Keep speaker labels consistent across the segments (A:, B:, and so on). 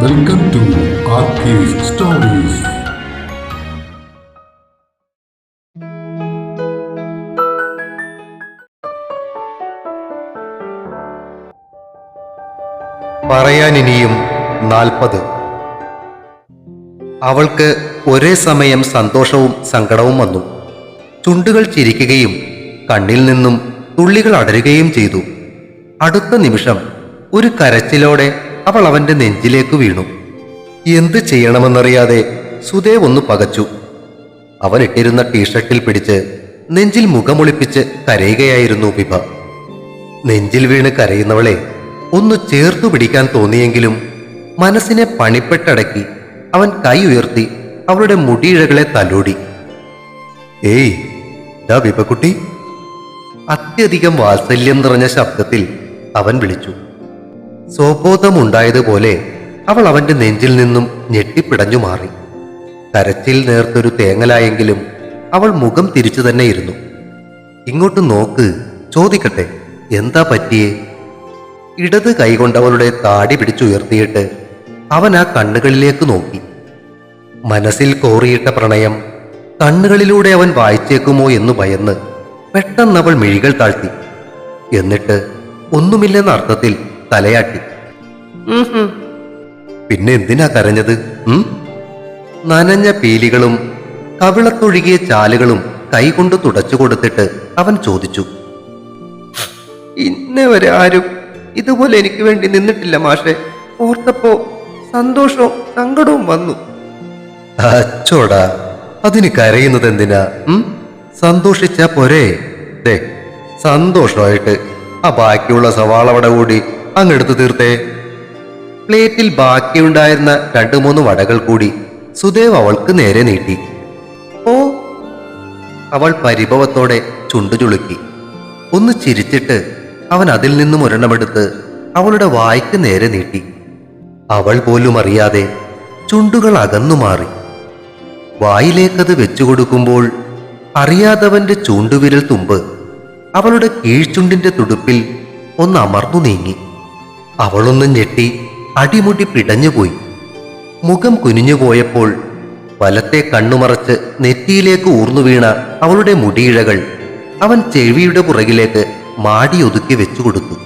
A: Welcome to stories
B: പറയാനിനിയും നാൽപ്പത്. അവൾക്ക് ഒരേ സമയം സന്തോഷവും സങ്കടവും വന്നു. ചുണ്ടുകൾ ചിരിക്കുകയും കണ്ണിൽ നിന്നും തുള്ളികൾ അടരുകയും ചെയ്തു. അടുത്ത നിമിഷം ഒരു കരച്ചിലോടെ അവൾ അവന്റെ നെഞ്ചിലേക്ക് വീണു. എന്ത് ചെയ്യണമെന്നറിയാതെ സുദേവ് ഒന്ന് പകച്ചു. അവൻ ഇട്ടിരുന്ന ടീഷർട്ടിൽ പിടിച്ച് നെഞ്ചിൽ മുഖമൊളിപ്പിച്ച് കരയുകയായിരുന്നു വിഭ. നെഞ്ചിൽ വീണ് കരയുന്നവളെ ഒന്ന് ചേർത്തു പിടിക്കാൻ തോന്നിയെങ്കിലും മനസ്സിനെ പണിപ്പെട്ടടക്കി അവൻ കൈ ഉയർത്തി അവളുടെ മുടിയിഴകളെ തലോടി. ഏയ് ദാ വിഭക്കുട്ടി. അത്യധികം വാത്സല്യം നിറഞ്ഞ ശബ്ദത്തിൽ അവൻ വിളിച്ചു. സ്വബോധമുണ്ടായതുപോലെ അവൾ അവന്റെ നെഞ്ചിൽ നിന്നും ഞെട്ടിപ്പിടഞ്ഞു മാറി. കരച്ചിൽ നേർത്തൊരു തേങ്ങലായെങ്കിലും അവൾ മുഖം തിരിച്ചു തന്നെ ഇരുന്നു. ഇങ്ങോട്ട് നോക്ക് ചോദിക്കട്ടെ എന്താ പറ്റിയേ? ഇടത് കൈകൊണ്ടവളുടെ താടി പിടിച്ചുയർത്തിയിട്ട് അവൻ ആ കണ്ണുകളിലേക്ക് നോക്കി. മനസ്സിൽ കോറിയിട്ട പ്രണയം കണ്ണുകളിലൂടെ അവൻ വായിച്ചേക്കുമോ എന്ന് ഭയന്ന് പെട്ടെന്ന് അവൾ മിഴികൾ താഴ്ത്തി. എന്നിട്ട് ഒന്നുമില്ലെന്ന അർത്ഥത്തിൽ തലയാട്ടി. പിന്നെ എന്തിനാ കരഞ്ഞത്? നനഞ്ഞ പീലികളും കവിളത്തൊഴുകിയ ചാലുകളും കൈകൊണ്ട് തുടച്ചു കൊടുത്തിട്ട് അവൻ ചോദിച്ചു ഇന്നേ വരെ ആരും ഇതുപോലെ എനിക്ക് വേണ്ടി നിന്നിട്ടില്ല മാഷെ. ഓർത്തപ്പോ സന്തോഷവും സങ്കടവും വന്നു. അച്ചോടാ അതിന് കരയുന്നത് എന്തിനാ? സന്തോഷിച്ച പോരേ. സന്തോഷമായിട്ട് ആ ബാക്കിയുള്ള സവാള കൂടി അങ്ങെടുത്ത് തീർത്തേ. പ്ലേറ്റിൽ ബാക്കിയുണ്ടായിരുന്ന രണ്ടു മൂന്ന് വടകൾ കൂടി സുദേവ് അവൾക്ക് നേരെ നീട്ടി. ഓ അവൾ പരിഭവത്തോടെ ചുണ്ടു ചുളുക്കി. ഒന്ന് ചിരിച്ചിട്ട് അവൻ അതിൽ നിന്നും ഒരെണ്ണമെടുത്ത് അവളുടെ വായ്ക്ക് നേരെ നീട്ടി. അവൾ പോലും അറിയാതെ ചുണ്ടുകൾ അകന്നു മാറി. വായിലേക്കത് വെച്ചുകൊടുക്കുമ്പോൾ അറിയാതവന്റെ ചൂണ്ടുവിരൽ തുമ്പ് അവളുടെ കീഴ്ചുണ്ടിന്റെ തുടുപ്പിൽ ഒന്ന് അമർന്നു നീങ്ങി. അവളൊന്ന് ഞെട്ടി അടിമുടി പിടഞ്ഞുപോയി. മുഖം കുനിഞ്ഞുപോയപ്പോൾ വലത്തെ കണ്ണുമറച്ച് നെറ്റിയിലേക്ക് ഊർന്നു വീണ അവളുടെ മുടിയിഴകൾ അവൻ ചെവിയുടെ പുറകിലേക്ക് മാടി ഒതുക്കി വെച്ചു കൊടുത്തു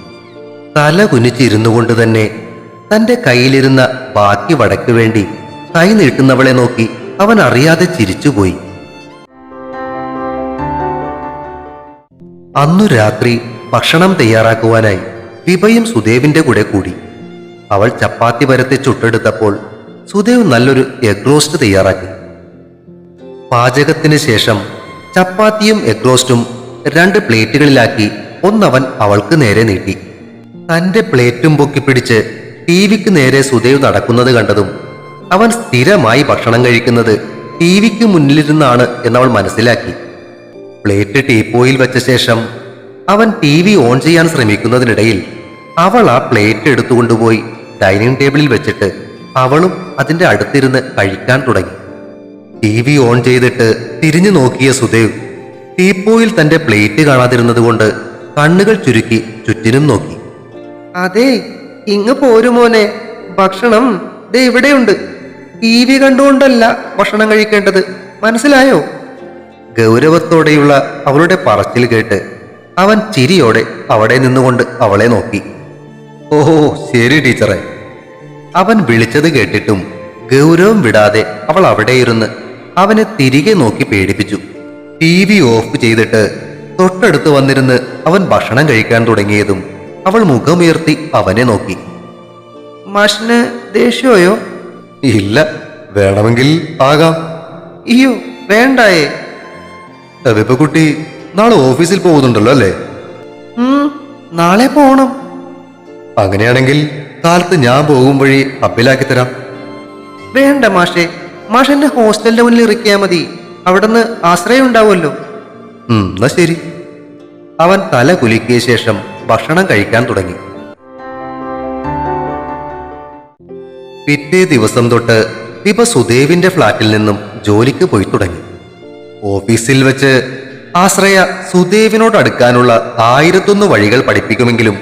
B: തല കുനിച്ചിരുന്നു കൊണ്ട് തന്നെ തന്റെ കയ്യിലിരുന്ന ബാക്കി വടക്ക് വേണ്ടി കൈ നീട്ടുന്നവളെ നോക്കി അവൻ അറിയാതെ ചിരിച്ചുപോയി. അന്നു രാത്രി ഭക്ഷണം തയ്യാറാക്കുവാനായി വിഭയും സുദേവിന്റെ കൂടെ കൂടി. അവൾ ചപ്പാത്തി പരത്തി ചുട്ടെടുത്തപ്പോൾ സുദേവ് നല്ലൊരു എഗ് റോസ്റ്റ് തയ്യാറാക്കി. പാചകത്തിന് ശേഷം ചപ്പാത്തിയും എഗ് റോസ്റ്റും രണ്ട് പ്ലേറ്റുകളിലാക്കി ഒന്നവൻ അവൾക്ക് നേരെ നീട്ടി. തന്റെ പ്ലേറ്റും പൊക്കിപ്പിടിച്ച് ടി വിക്ക് നേരെ സുദേവ് നടക്കുന്നത് കണ്ടതും അവൻ സ്ഥിരമായി ഭക്ഷണം കഴിക്കുന്നത് ടി വിക്ക് മുന്നിലിരുന്നാണ് എന്നവൾ മനസ്സിലാക്കി. പ്ലേറ്റ് ടീപ്പോയിൽ വെച്ച ശേഷം അവൻ ടി വി ഓൺ ചെയ്യാൻ ശ്രമിക്കുന്നതിനിടയിൽ അവൾ ആ പ്ലേറ്റ് എടുത്തുകൊണ്ടുപോയി ഡൈനിങ് ടേബിളിൽ വെച്ചിട്ട് അവളും അതിന്റെ അടുത്തിരുന്ന് കഴിക്കാൻ തുടങ്ങി. ടി വി ഓൺ ചെയ്തിട്ട് തിരിഞ്ഞു നോക്കിയ സുദേവ് ടീപ്പോയിൽ തന്റെ പ്ലേറ്റ് കാണാതിരുന്നത് കൊണ്ട് കണ്ണുകൾ ചുരുക്കി ചുറ്റിനും നോക്കി. അതെ ഇങ്ങ് പോരുമോനെ ഭക്ഷണം ദേ ഇവിടെയുണ്ട്. ടി വി കണ്ടുകൊണ്ടല്ല ഭക്ഷണം കഴിക്കേണ്ടത്. മനസ്സിലായോ? ഗൗരവത്തോടെയുള്ള അവളുടെ പറച്ചിൽ കേട്ട് അവൻ ചിരിയോടെ അവിടെ നിന്നുകൊണ്ട് അവളെ നോക്കി. ഓഹോ ശരി ടീച്ചറെ. അവൻ വിളിച്ചത് കേട്ടിട്ടും ഗൗരവം വിടാതെ അവൾ അവിടെ ഇരുന്ന് അവനെ തിരികെ നോക്കി പേടിപ്പിച്ചു. ടി വി ഓഫ് ചെയ്തിട്ട് തൊട്ടടുത്ത് വന്നിരുന്ന് അവൻ ഭക്ഷണം കഴിക്കാൻ തുടങ്ങിയതും അവൾ മുഖമുയർത്തി അവനെ നോക്കി. മാഷിന് ദേഷ്യമോയോ ഇല്ല വേണമെങ്കിൽ ആകാം. അയ്യോ വേണ്ടായേ. വിപ്പക്കുട്ടി നാളെ ഓഫീസിൽ പോകുന്നുണ്ടല്ലോ അല്ലേ? നാളെ പോണം. അങ്ങനെയാണെങ്കിൽ കാലത്ത് ഞാൻ പോകും വഴി അപ്പിലാക്കി തരാം. വേണ്ട മാഷെ മാഷെന്റെ ഹോസ്റ്റലിന്റെ മുന്നിൽ ഇറക്കിയാ മതി. അവിടുന്ന് ആശ്രയം ഉണ്ടാവുമല്ലോ. എന്നാ ശരി. അവൻ തല കുലുക്കിയ ശേഷം ഭക്ഷണം കഴിക്കാൻ തുടങ്ങി. പിറ്റേ ദിവസം തൊട്ട് ദീപ സുദേവിന്റെ ഫ്ളാറ്റിൽ നിന്നും ജോലിക്ക് പോയി തുടങ്ങി. ഓഫീസിൽ വെച്ച് ആശ്രയ സുദേവിനോട് അടുക്കാനുള്ള ആയിരത്തൊന്ന് വഴികൾ പഠിപ്പിക്കുമെങ്കിലും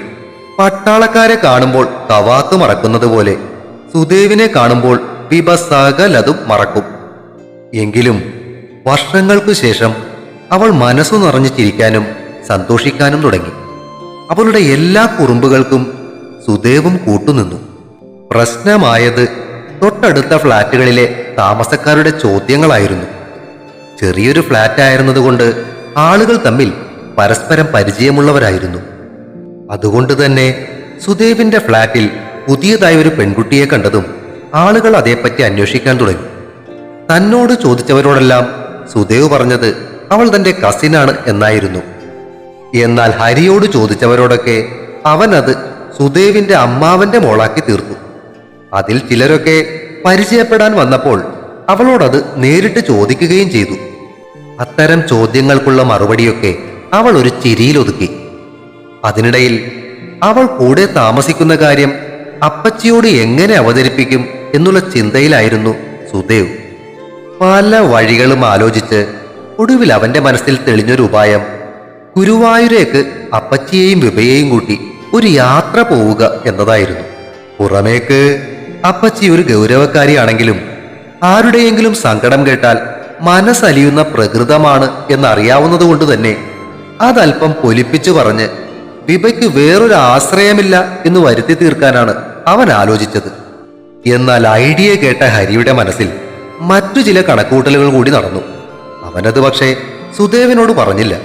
B: പട്ടാളക്കാരെ കാണുമ്പോൾ കവാത്ത് മറക്കുന്നത് പോലെ സുദേവിനെ കാണുമ്പോൾ വിഭ സകലതും മറക്കും. എങ്കിലും വർഷങ്ങൾക്കു ശേഷം അവൾ മനസ്സു നിറഞ്ഞു ചിരിക്കാനും സന്തോഷിക്കാനും തുടങ്ങി. അവളുടെ എല്ലാ കുറുമ്പുകൾക്കും സുദേവും കൂട്ടുനിന്നു. പ്രശ്നമായത് തൊട്ടടുത്ത ഫ്ളാറ്റുകളിലെ താമസക്കാരുടെ ചോദ്യങ്ങളായിരുന്നു. ചെറിയൊരു ഫ്ളാറ്റ് ആയിരുന്നതുകൊണ്ട് ആളുകൾ തമ്മിൽ പരസ്പരം പരിചയമുള്ളവരായിരുന്നു. അതുകൊണ്ട് തന്നെ സുദേവിന്റെ ഫ്ളാറ്റിൽ പുതിയതായി ഒരു പെൺകുട്ടിയെ കണ്ടതും ആളുകൾ അതേപ്പറ്റി അന്വേഷിക്കാൻ തുടങ്ങി. തന്നോട് ചോദിച്ചവരോടെല്ലാം സുദേവ് പറഞ്ഞത് അവൾ തന്റെ കസിനാണ് എന്നായിരുന്നു. എന്നാൽ ഹരിയോട് ചോദിച്ചവരോടൊക്കെ അവനത് സുദേവിന്റെ അമ്മാവന്റെ മോളാക്കി തീർത്തു. അതിൽ ചിലരൊക്കെ പരിചയപ്പെടാൻ വന്നപ്പോൾ അവളോടത് നേരിട്ട് ചോദിക്കുകയും ചെയ്തു. അത്തരം ചോദ്യങ്ങൾക്കുള്ള മറുപടിയൊക്കെ അവൾ ഒരു ചിരിയിലൊതുക്കി. അതിനിടയിൽ അവൾ കൂടെ താമസിക്കുന്ന കാര്യം അപ്പച്ചിയോട് എങ്ങനെ അവതരിപ്പിക്കും എന്നുള്ള ചിന്തയിലായിരുന്നു സുദേവ്. പല വഴികളും ആലോചിച്ച് ഒടുവിൽ അവന്റെ മനസ്സിൽ തെളിഞ്ഞൊരു ഉപായം. ഗുരുവായൂരേക്ക് അപ്പച്ചിയെയും വിഭയെയും കൂട്ടി ഒരു യാത്ര പോവുക എന്നതായിരുന്നു. പുറമേക്ക് അപ്പച്ചി ഒരു ഗൗരവക്കാരിയാണെങ്കിലും ആരുടെയെങ്കിലും സങ്കടം കേട്ടാൽ മനസ്സലിയുന്ന പ്രകൃതമാണ് എന്നറിയാവുന്നതുകൊണ്ട് തന്നെ അതല്പം പൊലിപ്പിച്ചു പറഞ്ഞ് വിഭയ്ക്ക് വേറൊരു ആശ്രയമില്ല എന്ന് വരുത്തി തീർക്കാനാണ് അവൻ ആലോചിച്ചത്. എന്നാൽ ഐഡിയ കേട്ട ഹരിയുടെ മനസ്സിൽ മറ്റു ചില കണക്കൂട്ടലുകൾ കൂടി നടന്നു. അവനത് പക്ഷേ സുദേവനോട് പറഞ്ഞില്ല.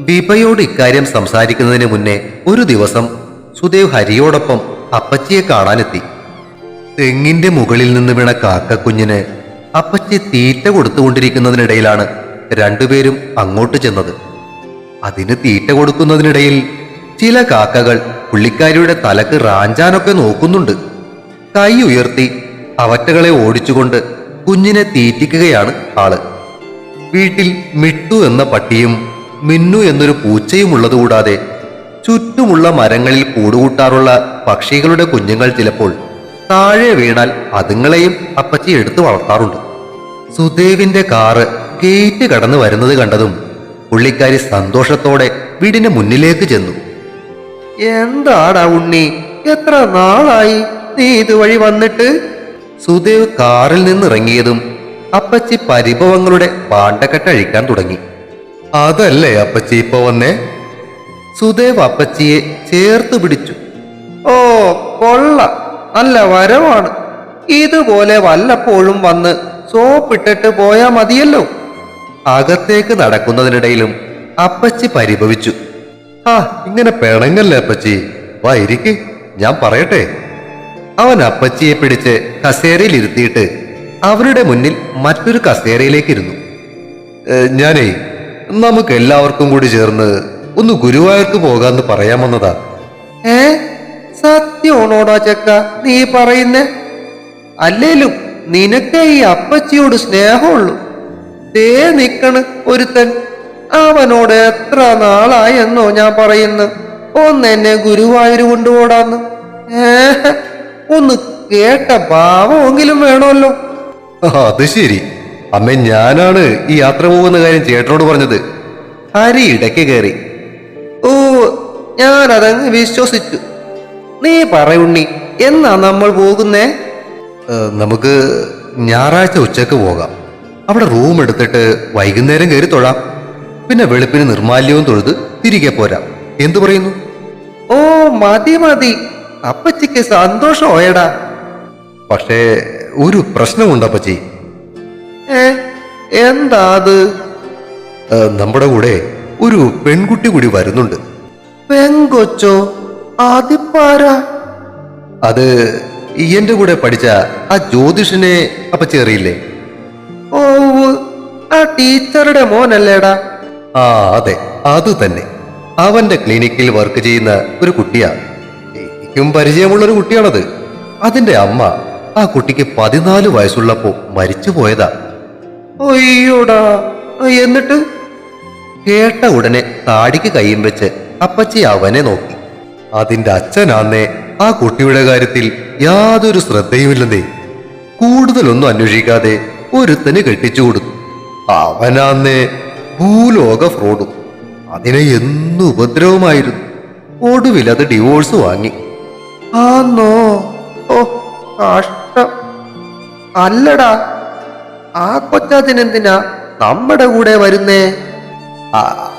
B: ബിബയോട് ഇക്കാര്യം സംസാരിക്കുന്നതിന് മുന്നേ ഒരു ദിവസം സുദേവ് ഹരിയോടൊപ്പം അപ്പച്ചിയെ കാണാനെത്തി. തെങ്ങിന്റെ മുകളിൽ നിന്ന് വീണ കാക്കക്കുഞ്ഞിന് അപ്പച്ചി തീറ്റ കൊടുത്തുകൊണ്ടിരിക്കുന്നതിനിടയിലാണ് രണ്ടുപേരും അങ്ങോട്ട് ചെന്നത്. അതിന് തീറ്റ കൊടുക്കുന്നതിനിടയിൽ ചില കാക്കകൾ പുള്ളിക്കാരിയുടെ തലക്ക് റാഞ്ചാനൊക്കെ നോക്കുന്നുണ്ട്. കൈ ഉയർത്തി അവറ്റകളെ ഓടിച്ചുകൊണ്ട് കുഞ്ഞിനെ തീറ്റിക്കുകയാണ് ആൾ. വീട്ടിൽ മിട്ടു എന്ന പട്ടിയും മിന്നു എന്നൊരു പൂച്ചയും ഉള്ളതുകൂടാതെ ചുറ്റുമുള്ള മരങ്ങളിൽ കൂടുകൂട്ടാറുള്ള പക്ഷികളുടെ കുഞ്ഞുങ്ങൾ ചിലപ്പോൾ താഴെ വീണാൽ അതുങ്ങളെയും അപ്പച്ചി എടുത്തു വളർത്താറുണ്ട്. സുദേവിന്റെ കാറ് ഗേറ്റ് കടന്നു വരുന്നത് കണ്ടതും പുള്ളിക്കാരി സന്തോഷത്തോടെ വീടിന്റെ മുന്നിലേക്ക് ചെന്നു. എന്താടാ ഉണ്ണി എത്ര നാളായി നീ ഇതുവഴി വന്നിട്ട്? സുദേവ് കാറിൽ നിന്നിറങ്ങിയതും അപ്പച്ചി പരിഭവങ്ങളുടെ പാണ്ടക്കെട്ട് അഴിക്കാൻ തുടങ്ങി. അതല്ലേ അപ്പച്ചി ഇപ്പൊ വന്നേ? സുദേവ് അപ്പച്ചിയെ ചേർത്ത് പിടിച്ചു. ഓ കൊള്ള നല്ല വരവാണ്. ഇതുപോലെ വല്ലപ്പോഴും വന്ന് സോപ്പിട്ടിട്ട് പോയാ മതിയല്ലോ. അകത്തേക്ക് നടക്കുന്നതിനിടയിലും അപ്പച്ചി പരിഭവിച്ചു. ആ ഇങ്ങനെ പിണങ്ങല്ലേ അപ്പച്ചി? വാ ഇരിക്ക്. ഞാൻ പറയട്ടെ. അവൻ അപ്പച്ചിയെ പിടിച്ച് കസേരയിൽ ഇരുത്തിയിട്ട് അവരുടെ മുന്നിൽ മറ്റൊരു കസേരയിലേക്ക് ഇരുന്നു ഞാനേ നമുക്ക് എല്ലാവർക്കും കൂടി ചേർന്ന് ഒന്ന് ഗുരുവായൂർക്ക് പോകാന്ന് പറയാൻ വന്നതാ ഏ? സത്യമാണോടാ ചെക്ക നീ പറയുന്നേ. അല്ലേലും നിനക്ക് ഈ അപ്പച്ചിയോട് സ്നേഹമുള്ളൂ. ദേ നിക്കണ് ഒരുത്തൻ. അവനോട് എത്ര നാളായെന്നോ ഞാൻ പറയുന്നു. ഒന്ന് എന്നെ ഗുരുവായൂർ കൊണ്ടുപോടാന്ന്. ഏഹ് ഒന്ന് കേട്ട ഭാവമെങ്കിലും വേണമല്ലോ. അത് ശരി. അമ്മ ഞാനാണ് ഈ യാത്ര പോകുന്ന കാര്യം ചേട്ടനോട് പറഞ്ഞത്. ഹരി ഇടയ്ക്ക് കയറി. ഓ ഞാനതങ്ങ് വിശ്വസിച്ചു. നീ പറയുണ്ണി എന്നാ നമ്മൾ പോകുന്നേ? നമുക്ക് ഞായറാഴ്ച ഉച്ചയ്ക്ക് പോകാം. അവിടെ റൂം എടുത്തിട്ട് വൈകുന്നേരം കയറി തൊഴാം. പിന്നെ വെളുപ്പിന് നിർമാല്യവും തൊഴുത് തിരികെ പോരാം. എന്തു പറയുന്നു? ഓ മതി മതി. അപ്പച്ചിക്ക് സന്തോഷമായടാ പക്ഷേ ഒരു പ്രശ്നമുണ്ട് അപ്പച്ചി. എന്താ അത്? നമ്മുടെ കൂടെ ഒരു പെൺകുട്ടി കൂടി വരുന്നുണ്ട്. പെങ്കൊച്ചോ? അത് എന്റെ കൂടെ പഠിച്ച ആ ജ്യോതിഷനെ അപ്പൊ ചേറിയില്ലേ? ഓ ആ ടീച്ചറുടെ മോനല്ലേടാ. ആ അതെ അത് തന്നെ. അവന്റെ ക്ലിനിക്കിൽ വർക്ക് ചെയ്യുന്ന ഒരു കുട്ടിയാ. എനിക്കും പരിചയമുള്ള ഒരു കുട്ടിയാണത്. അതിന്റെ അമ്മ ആ കുട്ടിക്ക് പതിനാല് വയസ്സുള്ളപ്പോ മരിച്ചു പോയതാ. അയ്യോടാ എന്നിട്ട്? കേട്ട ഉടനെ താടിക്ക് കൈയും വെച്ച് അപ്പച്ചി അവനെ നോക്കി. അതിന്റെ അച്ഛനാന്നേ. ആ കുട്ടിയുടെ കാര്യത്തിൽ യാതൊരു ശ്രദ്ധയുമില്ലെന്നേ. കൂടുതലൊന്നും അന്വേഷിക്കാതെ ഒരുത്തന് കെട്ടിച്ചു കൊടുത്തു. അവനാന്നേ ഭൂലോക ഫ്രോഡും. അതിനെ എന്നും ഉപദ്രവമായിരുന്നു. ഒടുവിൽ അത് ഡിവോഴ്സ് വാങ്ങി. ആന്നോ? ഓ കഷ്ടം. അല്ലടാ ആ കൊച്ചാത്തിനെന്തിനാ നമ്മുടെ കൂടെ വരുന്നേ?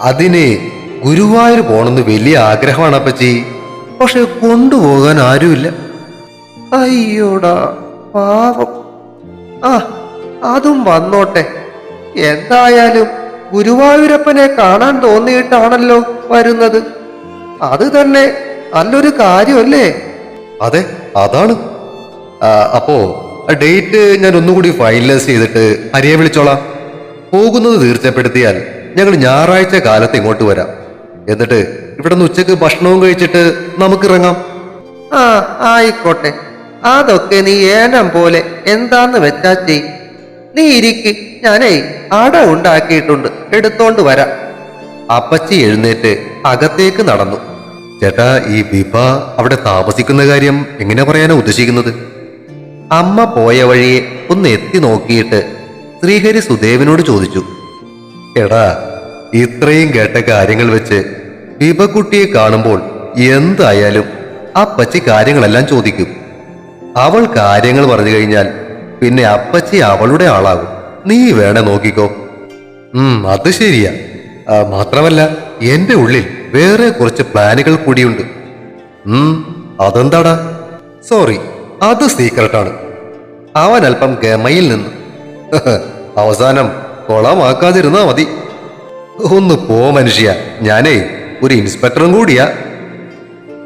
B: അതിന് ഗുരുവായൂർ പോണെന്ന് വലിയ ആഗ്രഹമാണ് അപ്പച്ചി. പക്ഷെ കൊണ്ടുപോകാൻ ആരുമില്ല. അയ്യോടാ പാവം. ആ അതും വന്നോട്ടെ. എന്തായാലും ഗുരുവായൂരപ്പനെ കാണാൻ തോന്നിയിട്ടാണല്ലോ വരുന്നത്. അത് തന്നെ നല്ലൊരു കാര്യമല്ലേ? അതെ അതാണ്. അപ്പോ ഡേറ്റ് ഞാൻ ഒന്നുകൂടി ഫൈനലൈസ് ചെയ്തിട്ട് ഹരിയെ വിളിച്ചോളാം. പോകുന്നത് തീർച്ചപ്പെടുത്തിയാൽ ഞങ്ങൾ ഞായറാഴ്ച കാലത്ത് ഇങ്ങോട്ട് വരാം. എന്നിട്ട് ഇവിടെ നിന്ന് ഉച്ചയ്ക്ക് ഭക്ഷണവും കഴിച്ചിട്ട് നമുക്ക് ഇറങ്ങാം ആ ആയിക്കോട്ടെ. അതൊക്കെ നീ ഏനം പോലെ എന്താന്ന് വെച്ചാ ചെയ്. നീ ഇരിക്ക്. ഞാനേ അട ഉണ്ടാക്കിയിട്ടുണ്ട്. എടുത്തോണ്ട് വരാം. അപ്പച്ചി എഴുന്നേറ്റ് അകത്തേക്ക് നടന്നു. ചേട്ടാ ഈ ബിബ അവിടെ താമസിക്കുന്ന കാര്യം എങ്ങനെ പറയാനാ ഉദ്ദേശിക്കുന്നത്? അമ്മ പോയ വഴിയെ ഒന്ന് എത്തി നോക്കിയിട്ട് ശ്രീഹരി സുദേവിനോട് ചോദിച്ചു. എടാ ഇത്രയും കേട്ട കാര്യങ്ങൾ വെച്ച് ഇവക്കുട്ടിയെ കാണുമ്പോൾ എന്തായാലും അപ്പച്ചി കാര്യങ്ങളെല്ലാം ചോദിക്കും. അവൾ കാര്യങ്ങൾ പറഞ്ഞു കഴിഞ്ഞാൽ പിന്നെ അപ്പച്ചി അവളുടെ ആളാകും. നീ വേണേ നോക്കിക്കോ. ഉം അത് ശരിയാ. മാത്രമല്ല എന്റെ ഉള്ളിൽ വേറെ കുറച്ച് പ്ലാനുകൾ കൂടിയുണ്ട്. ഉം അതെന്താടാ? സോറി അത് സീക്രട്ടാണ്. അവൻ അല്പം ഗമയിൽ നിന്ന്. അവസാനം കൊളമാക്കാതിരുന്നാ മതി. ഒന്ന് പോ മനുഷ്യ. ഞാനേ ഒരു ഇൻസ്പെക്ടറും കൂടിയാ.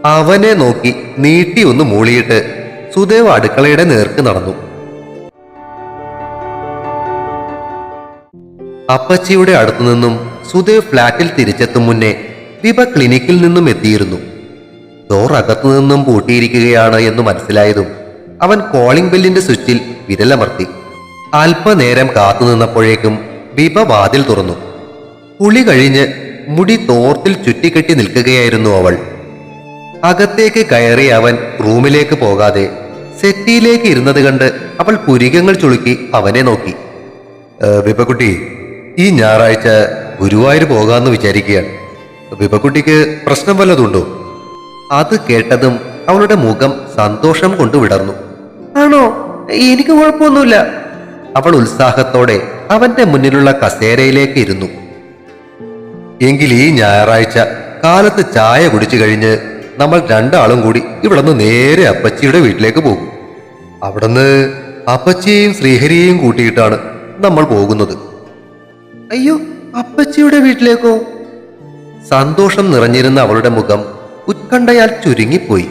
B: അവനെ നോക്കി നീട്ടി ഒന്ന് മൂളിയിട്ട് സുദേവ് അടുക്കളയുടെ നേർക്ക് നടന്നു. അപ്പച്ചിയുടെ അടുത്തു നിന്നും സുദേവ് ഫ്ലാറ്റിൽ തിരിച്ചെത്തും മുന്നേ വിഭ ക്ലിനിക്കിൽ നിന്നും എത്തിയിരുന്നു. ഡോർ അകത്തു നിന്നും പൂട്ടിയിരിക്കുകയാണ് എന്ന് മനസ്സിലായതും അവൻ കോളിംഗ് ബെല്ലിന്റെ സ്വിച്ചിൽ വിരലമർത്തി. അല്പനേരം കാത്തുനിന്നപ്പോഴേക്കും വിഭ വാതിൽ തുറന്നു. കുളി കഴിഞ്ഞ് മുടി തോർത്തിൽ ചുറ്റിക്കെട്ടി നിൽക്കുകയായിരുന്നു അവൾ. അകത്തേക്ക് കയറി അവൻ റൂമിലേക്ക് പോകാതെ സെറ്റിയിലേക്ക് ഇരുന്നത് കണ്ട് അവൾ പുരികങ്ങൾ ചുളുക്കി അവനെ നോക്കി. "ഏ, വിപക്കുട്ടി ഈ ഞായറാഴ്ച ഗുരുവായൂർ പോകാമെന്ന് വിചാരിക്കുകയാണ്. വിപക്കുട്ടിക്ക് പ്രശ്നം വല്ലതുണ്ടോ അത് കേട്ടതും അവളുടെ മുഖം സന്തോഷം കൊണ്ട് വിടർന്നു. ആണോ? എനിക്ക് കുഴപ്പമൊന്നുമില്ല. അവൾ ഉത്സാഹത്തോടെ അവന്റെ മുന്നിലുള്ള കസേരയിലേക്ക് ഇരുന്നു. എങ്കിൽ ഈ ഞായറാഴ്ച കാലത്ത് ചായ കുടിച്ചു കഴിഞ്ഞ് നമ്മൾ രണ്ടാളും കൂടി ഇവിടെ നിന്ന് നേരെ അപ്പച്ചിയുടെ വീട്ടിലേക്ക് പോകും. അവിടുന്ന് അപ്പച്ചിയെയും ശ്രീഹരിയെയും കൂട്ടിയിട്ടാണ് നമ്മൾ പോകുന്നത്. അയ്യോ അപ്പച്ചിയുടെ വീട്ടിലേക്കോ? സന്തോഷം നിറഞ്ഞിരുന്ന അവളുടെ മുഖം ഉത്കണ്ഠയാൽ ചുരുങ്ങിപ്പോയി.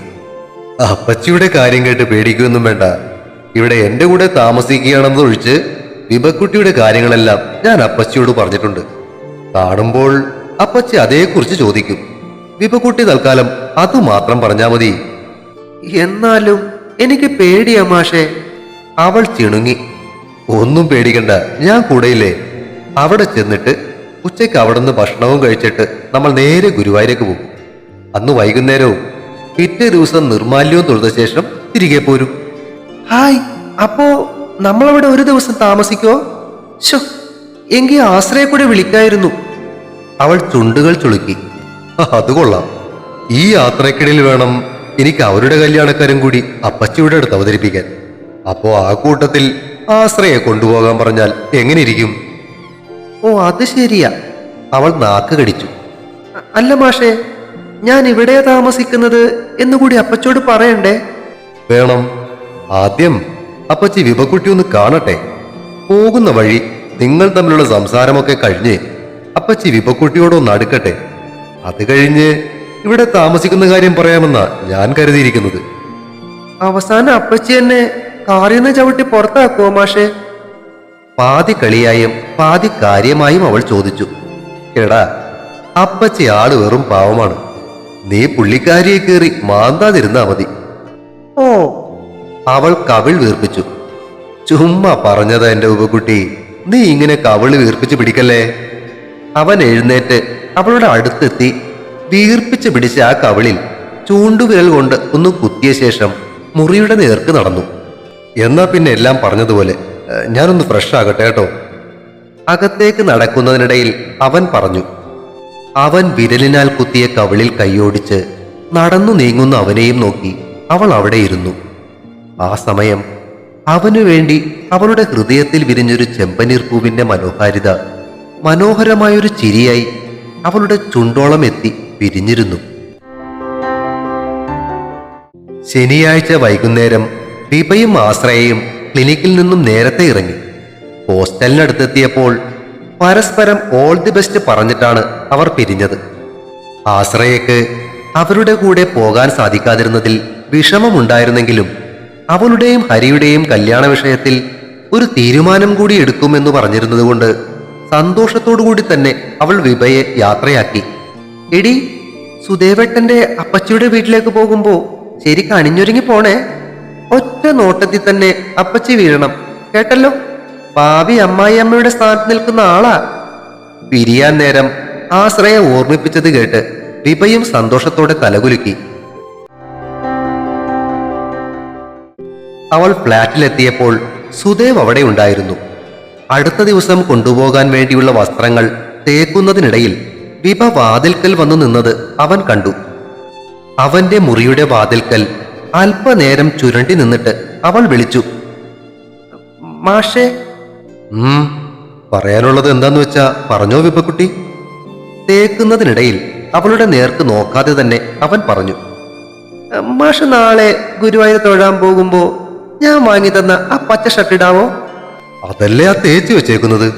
B: അപ്പച്ചിയുടെ കാര്യം കേട്ട് പേടിക്കുകയൊന്നും വേണ്ട. ഇവിടെ എന്റെ കൂടെ താമസിക്കുകയാണെന്നൊഴിച്ച് വിപക്കുട്ടിയുടെ കാര്യങ്ങളെല്ലാം ഞാൻ അപ്പച്ചിയോട് പറഞ്ഞിട്ടുണ്ട്. കാണുമ്പോൾ അപ്പച്ചി അതേക്കുറിച്ച് ചോദിക്കും. വിപക്കുട്ടി തൽക്കാലം അതുമാത്രം പറഞ്ഞാൽ മതി. എന്നാലും എനിക്ക് പേടിയാ മാഷേ. അവൾ ചിണുങ്ങി. ഒന്നും പേടിക്കണ്ട ഞാൻ കൂടെയില്ലേ? അവിടെ ചെന്നിട്ട് ഉച്ചയ്ക്ക് അവിടുന്ന് ഭക്ഷണവും കഴിച്ചിട്ട് നമ്മൾ നേരെ ഗുരുവായൂരേക്ക് പോകും. അന്ന് വൈകുന്നേരവും പിറ്റേ ദിവസം നിർമാല്യവും തൊഴുത ശേഷം തിരികെ പോരും. ഹായ് അപ്പോ നമ്മളവിടെ ഒരു ദിവസം താമസിക്കോ ശോ എങ്കിൽ ആശ്രയെ കൂടെ വിളിക്കായിരുന്നു. അവൾ ചുണ്ടുകൾ ചുളുക്കി. അത് കൊള്ളാം. ഈ യാത്രക്കിടയിൽ വേണം എനിക്ക് അവരുടെ കല്യാണക്കാരും കൂടി അപ്പച്ചിയുടെ അടുത്ത് അവതരിപ്പിക്കാൻ. അപ്പോ ആ കൂട്ടത്തിൽ ആശ്രയെ കൊണ്ടുപോകാൻ പറഞ്ഞാൽ എങ്ങനെ ഇരിക്കും ഓ അത് ശരിയാ. അവൾ നാക്ക് കടിച്ചു. അല്ല മാഷേ ഞാൻ ഇവിടെ താമസിക്കുന്നത് എന്നുകൂടി അപ്പച്ചോട് പറയണ്ടേ? വേണം. ആദ്യം അപ്പച്ചി വിപക്കുട്ടി ഒന്ന് കാണട്ടെ. പോകുന്ന വഴി നിങ്ങൾ തമ്മിലുള്ള സംസാരമൊക്കെ കഴിഞ്ഞ് അപ്പച്ചി വിപക്കുട്ടിയോടൊന്ന് അടുക്കട്ടെ. അത് കഴിഞ്ഞ് ഇവിടെ താമസിക്കുന്ന കാര്യം പറയാമെന്നാ ഞാൻ കരുതിയിരിക്കുന്നത്. അവസാന അപ്പച്ചി എന്നെ കാറിന്ന് ചവിട്ടി പുറത്താക്കുവോ മാഷേ? പാതി കളിയായും പാതി കാര്യമായും അവൾ ചോദിച്ചു. എടാ അപ്പച്ചി ആൾ വെറും പാവമാണ്. നീ പുള്ളിക്കാരിയെ കയറി മാന്താതിരുന്നാ മതി. ഓ. അവൾ കവിൾ വീർപ്പിച്ചു. ചുമ്മാ പറഞ്ഞതാ എന്റെ ഉപകുട്ടി നീ ഇങ്ങനെ കവിൾ വീർപ്പിച്ച് പിടിക്കല്ലേ? അവൻ എഴുന്നേറ്റ് അവളുടെ അടുത്തെത്തി വീർപ്പിച്ച് പിടിച്ച ആ കവളിൽ ചൂണ്ടുവിരൽ കൊണ്ട് ഒന്ന് കുത്തിയ ശേഷം മുറിയുടെ നേർക്ക് നടന്നു. എന്നാ പിന്നെ എല്ലാം പറഞ്ഞതുപോലെ ഞാനൊന്ന് ഫ്രഷ് ആകട്ടെ കേട്ടോ. അകത്തേക്ക് നടക്കുന്നതിനിടയിൽ അവൻ പറഞ്ഞു അവൻ വിരലിനാൽ കുത്തിയ കവിളിൽ കൈയോടിച്ച് നടന്നു നീങ്ങുന്ന അവനെയും നോക്കി അവൾ അവിടെ ഇരുന്നു. ആ സമയം അവനു വേണ്ടി അവളുടെ ഹൃദയത്തിൽ വിരിഞ്ഞൊരു ചെമ്പനീർ പൂവിന്റെ മനോഹാരിത മനോഹരമായൊരു ചിരിയായി അവളുടെ ചുണ്ടോളം എത്തി പിരിഞ്ഞിരുന്നു. ശനിയാഴ്ച വൈകുന്നേരം ദീപയും ആശ്രയയും ക്ലിനിക്കിൽ നിന്നും നേരത്തെ ഇറങ്ങി. ഹോസ്റ്റലിനടുത്തെത്തിയപ്പോൾ പരസ്പരം ഓൾ ദി ബെസ്റ്റ് പറഞ്ഞിട്ടാണ് അവർ പിരിഞ്ഞത്. ആശ്രയക്ക് അവരുടെ കൂടെ പോകാൻ സാധിക്കാതിരുന്നതിൽ വിഷമമുണ്ടായിരുന്നെങ്കിലും അവളുടെയും ഹരിയുടെയും കല്യാണ വിഷയത്തിൽ ഒരു തീരുമാനം കൂടി എടുക്കുമെന്ന് പറഞ്ഞിരുന്നതുകൊണ്ട് സന്തോഷത്തോടു കൂടി തന്നെ അവൾ വിഭയെ യാത്രയാക്കി. എടി സുദേവേട്ടന്റെ അപ്പച്ചിയുടെ വീട്ടിലേക്ക് പോകുമ്പോ ശരി അണിഞ്ഞൊരുങ്ങി പോണേ. ഒറ്റ നോട്ടത്തിൽ തന്നെ അപ്പച്ചി വീഴണം. കേട്ടല്ലോ? ഭാവി അമ്മായി അമ്മയുടെ സ്ഥാനത്ത് നിൽക്കുന്ന ആളാ. പിരിയാൻ നേരം ആശ്രയ ഓർമ്മിപ്പിച്ചത് കേട്ട് വിഭയും സന്തോഷത്തോടെ തലകുലുക്കി. അവൾ ഫ്ലാറ്റിലെത്തിയപ്പോൾ സുദേവ് അവിടെ ഉണ്ടായിരുന്നു. അടുത്ത ദിവസം കൊണ്ടുപോകാൻ വേണ്ടിയുള്ള വസ്ത്രങ്ങൾ തേക്കുന്നതിനിടയിൽ വിഭ വാതിൽക്കൽ വന്നു നിന്നത് അവൻ കണ്ടു. അവന്റെ മുറിയുടെ വാതിൽക്കൽ അല്പനേരം ചുരണ്ടി നിന്നിട്ട് അവൾ വിളിച്ചു. മാഷേ. പറയാനുള്ളത് എന്താന്ന് വെച്ചാ പറഞ്ഞോ വിഭക്കുട്ടി. തേക്കുന്നതിനിടയിൽ അവളുടെ നേർക്ക് നോക്കാതെ തന്നെ അവൻ പറഞ്ഞു. മാഷ് നാളെ ഗുരുവായൂർ തൊഴാൻ പോകുമ്പോ ഞാൻ വാങ്ങി തന്ന ആ പച്ച ഷർട്ട് ഇടാവോ അതല്ലേ ആ തേച്ച് വെച്ചേക്കുന്നത്?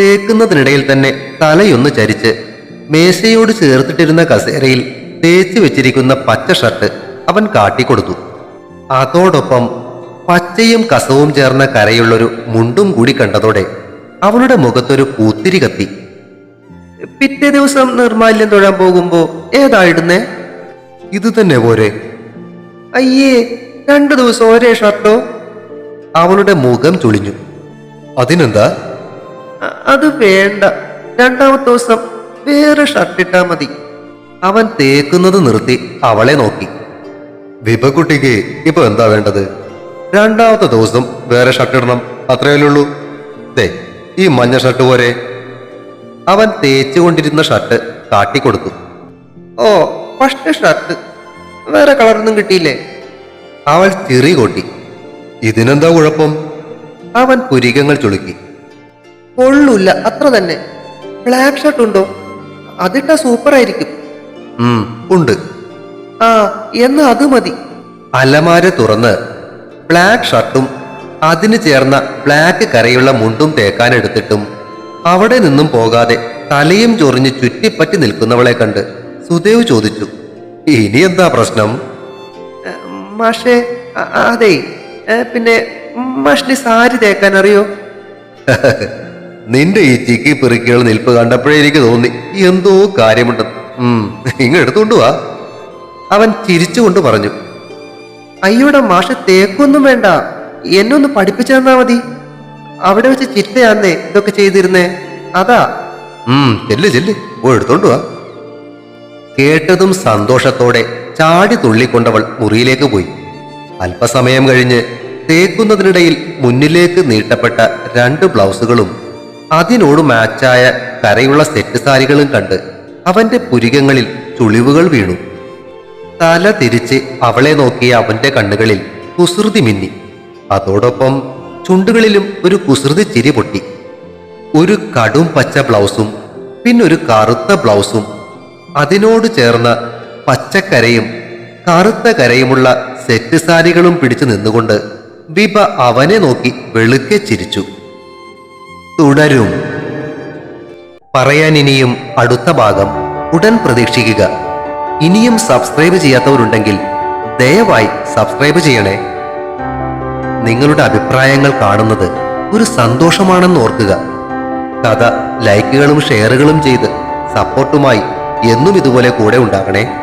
B: തേക്കുന്നതിനിടയിൽ തന്നെ തലയൊന്ന് ചരിച്ച് മേശയോട് ചേർത്തിട്ടിരുന്ന കസേരയിൽ തേച്ച് വെച്ചിരിക്കുന്ന പച്ച ഷർട്ട് അവൻ കാട്ടിക്കൊടുത്തു. അതോടൊപ്പം പച്ചയും കസവും ചേർന്ന കരയുള്ളൊരു മുണ്ടും കൂടി കണ്ടതോടെ അവളുടെ മുഖത്തൊരു പൂത്തിരി കത്തി. പിറ്റേ ദിവസം നിർമാല്യം തൊഴാൻ പോകുമ്പോ ഏതായിടുന്നേ ഇത് തന്നെ പോരെ. അയ്യേ രണ്ടു ദിവസം ഒരേ ഷർട്ടോ? അവളുടെ മുഖം ചുളിഞ്ഞു. അതിനെന്താ? അത് വേണ്ട. രണ്ടാമത്തെ ദിവസം വേറെ ഷർട്ട് ഇട്ടാ മതി. അവൻ തേക്കുന്നത് നിർത്തി അവളെ നോക്കി. വിഭക്കുട്ടിക്ക് ഇപ്പൊ എന്താ വേണ്ടത്? രണ്ടാമത്തെ ദിവസം വേറെ ഷർട്ട് ഇടണം. അത്രയല്ലേ ഉള്ളൂ. ദേ ഈ മഞ്ഞ ഷർട്ട് പോരെ. അവൻ തേച്ചുകൊണ്ടിരുന്ന ഷർട്ട് കാട്ടിക്കൊടുത്തു. ഓ ഫസ്റ്റ് ഷർട്ട് വേറെ കളറൊന്നും കിട്ടിയില്ലേ? അവൾ ചിറി കൊട്ടി. ഇതിനെന്താ കുഴപ്പം? അവൻ പുരികങ്ങൾ ചുളുക്കി. കൊള്ളൂല്ല അത്ര തന്നെ. ബ്ലാക്ക് ഷർട്ട് ഉണ്ടോ? അതിട്ട സൂപ്പർ ആയിരിക്കും. ഉണ്ട്. ആ എന്നാ അത് മതി. അലമാര തുറന്ന് ബ്ലാക്ക് ഷർട്ടും അതിന് ചേർന്ന ബ്ലാക്ക് കരയുള്ള മുണ്ടും തേക്കാനെടുത്തിട്ടും അവിടെ നിന്നും പോകാതെ തലയും ചൊറിഞ്ഞ് ചുറ്റിപ്പറ്റി നിൽക്കുന്നവളെ കണ്ട് സുദേവ് ചോദിച്ചു ഇനി എന്താ പ്രശ്നം? മാഷേ അതെ. പിന്നെ മാഷിന് സാരി തേക്കാൻ അറിയോ? നിന്റെ ഈ ചിക്കി പെറുക്കികൾ നിൽപ്പ് കണ്ടപ്പോഴേ എനിക്ക് തോന്നി. എന്തോ കാര്യമുണ്ട്. ഇങ്ങെടുത്തോണ്ടു ഇങ്ങ് എടുത്തോണ്ട് വാ. അവൻ ചിരിച്ചുകൊണ്ട് പറഞ്ഞു. അയ്യോടെ മാഷ തേക്കൊന്നും വേണ്ട. എന്നെ ഒന്ന് പഠിപ്പിച്ചു തന്നാ മതി. അവിടെ വെച്ച് ചിറ്റയാന്നേ ഇതൊക്കെ ചെയ്തിരുന്നേ. അതാ. ഉം ചെല്ല് ചെല്ല്. ഓ വാ. കേട്ടതും സന്തോഷത്തോടെ ചാടി തുള്ളിക്കൊണ്ടവൾ മുറിയിലേക്ക് പോയി. അല്പസമയം കഴിഞ്ഞ് തേക്കുന്നതിനിടയിൽ മുന്നിലേക്ക് നീട്ടപ്പെട്ട രണ്ട് ബ്ലൗസുകളും അതിനോട് മാച്ചായ കരയുള്ള സെറ്റ് സാരികളും കണ്ട് അവന്റെ പുരികങ്ങളിൽ ചുളിവുകൾ വീണു. തല തിരിച്ച് അവളെ നോക്കിയ അവന്റെ കണ്ണുകളിൽ കുസൃതി മിന്നി. അതോടൊപ്പം ചുണ്ടുകളിലും ഒരു കുസൃതി ചിരി പൊട്ടി. ഒരു കടും പച്ച ബ്ലൗസും പിന്നൊരു കറുത്ത ബ്ലൗസും അതിനോട് ചേർന്ന പച്ചക്കരയും കറുത്ത കരയുമുള്ള സെറ്റ് സാരികളും പിടിച്ചു നിന്നുകൊണ്ട് വിഭ അവനെ നോക്കി വെളുക്കെ ചിരിച്ചു. തുടരും. പറയാൻ ഇനിയും അടുത്ത ഭാഗം ഉടൻ പ്രതീക്ഷിക്കുക. ഇനിയും സബ്സ്ക്രൈബ് ചെയ്യാത്തവരുണ്ടെങ്കിൽ ദയവായി സബ്സ്ക്രൈബ് ചെയ്യണേ. നിങ്ങളുടെ അഭിപ്രായങ്ങൾ കാണുന്നത് ഒരു സന്തോഷമാണെന്ന് ഓർക്കുക. കഥ ലൈക്കുകളും ഷെയറുകളും ചെയ്ത് സപ്പോർട്ടുമായി എന്നും ഇതുപോലെ കൂടെ ഉണ്ടാകണേ.